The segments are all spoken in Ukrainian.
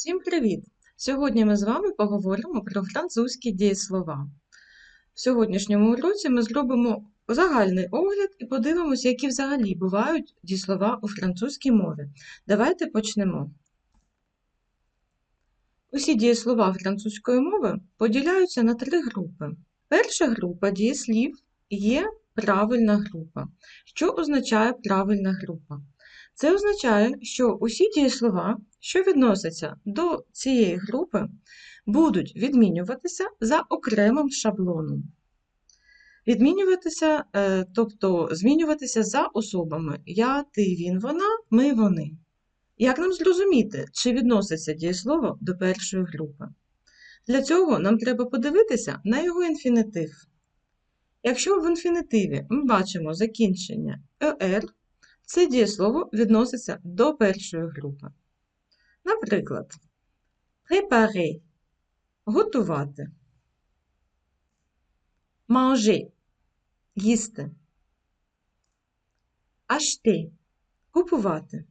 Всім привіт! Сьогодні ми з вами поговоримо про французькі дієслова. В сьогоднішньому уроці ми зробимо загальний огляд і подивимося, які взагалі бувають дієслова у французькій мові. Давайте почнемо. Усі дієслова французької мови поділяються на три групи. Перша група дієслів є правильна група. Що означає правильна група? Це означає, що усі дієслова, що відносяться до цієї групи, будуть відмінюватися за окремим шаблоном. Відмінюватися, е, тобто змінюватися за особами я, ти, він, вона, ми, вони. Як нам зрозуміти, чи відноситься дієслово до першої групи? Для цього нам треба подивитися на його інфінітив. Якщо в інфінітиві ми бачимо закінчення «er», це дієслово відноситься до першої групи. Наприклад, préparer – готувати, manger – їсти, acheter – купувати,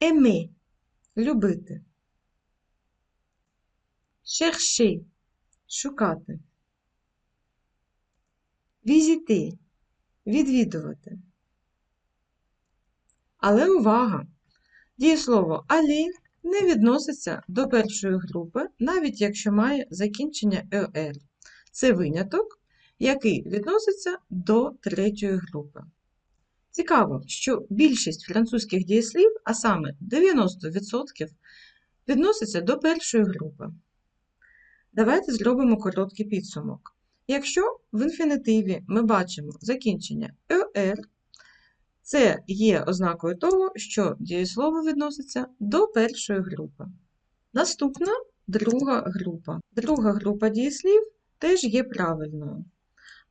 aimer – любити, chercher – шукати, visiter – відвідувати. Але увага! Дієслово aller не відноситься до першої групи, навіть якщо має закінчення «er». Це виняток, який відноситься до третьої групи. Цікаво, що більшість французьких дієслів, а саме 90%, відноситься до першої групи. Давайте зробимо короткий підсумок. Якщо в інфінітиві ми бачимо закінчення «er», це є ознакою того, що дієслово відноситься до першої групи. Наступна друга група. Друга група дієслів теж є правильною.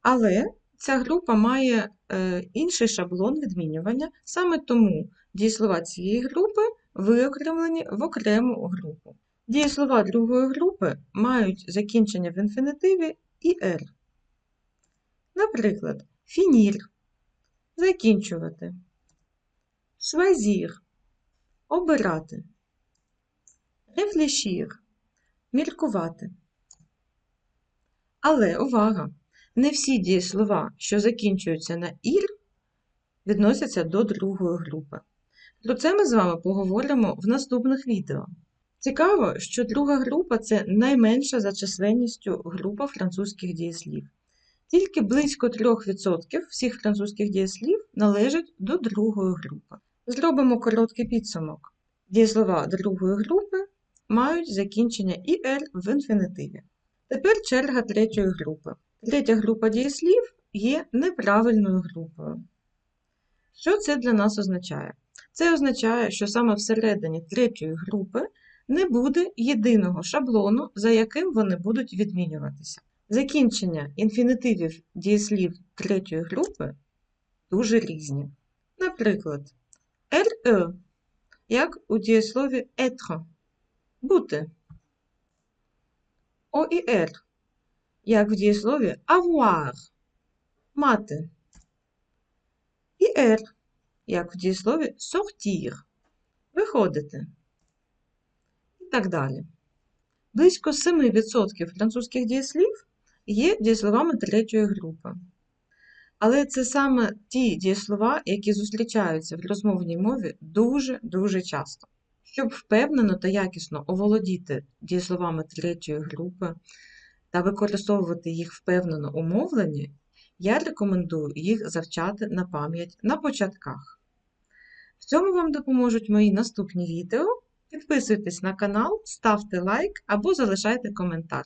Але ця група має е, інший шаблон відмінювання, саме тому дієслова цієї групи виокремлені в окрему групу. Дієслова другої групи мають закінчення в інфінітиві і «er». Наприклад, фінір закінчувати, choisir – обирати, réfléchir – міркувати. Але увага! Не всі дієслова, що закінчуються на «ір», відносяться до другої групи. Про це ми з вами поговоримо в наступних відео. Цікаво, що друга група це найменша за численністю група французьких дієслів. Тільки близько 3% всіх французьких дієслів належать до другої групи. Зробимо короткий підсумок. Дієслова другої групи мають закінчення «ir» в інфінітиві. Тепер черга третьої групи. Третя група дієслів є неправильною групою. Що це для нас означає? Це означає, що саме всередині третьої групи не буде єдиного шаблону, за яким вони будуть відмінюватися. Закінчення інфінітивів дієслів третьої групи дуже різні. Наприклад, «re», як у дієслові «être» – бути, «oir», як в дієслові «avoir» – мати, «ir», як в дієслові «sortir» – виходити і так далі. Близько 7% французьких дієслів є дієсловами третьої групи. Але це саме ті дієслова, які зустрічаються в розмовній мові дуже-дуже часто. Щоб впевнено та якісно оволодіти дієсловами третьої групи та використовувати їх впевнено у мовленні, я рекомендую їх завчати на пам'ять на початках. В цьому вам допоможуть мої наступні відео. Підписуйтесь на канал, ставте лайк або залишайте коментар.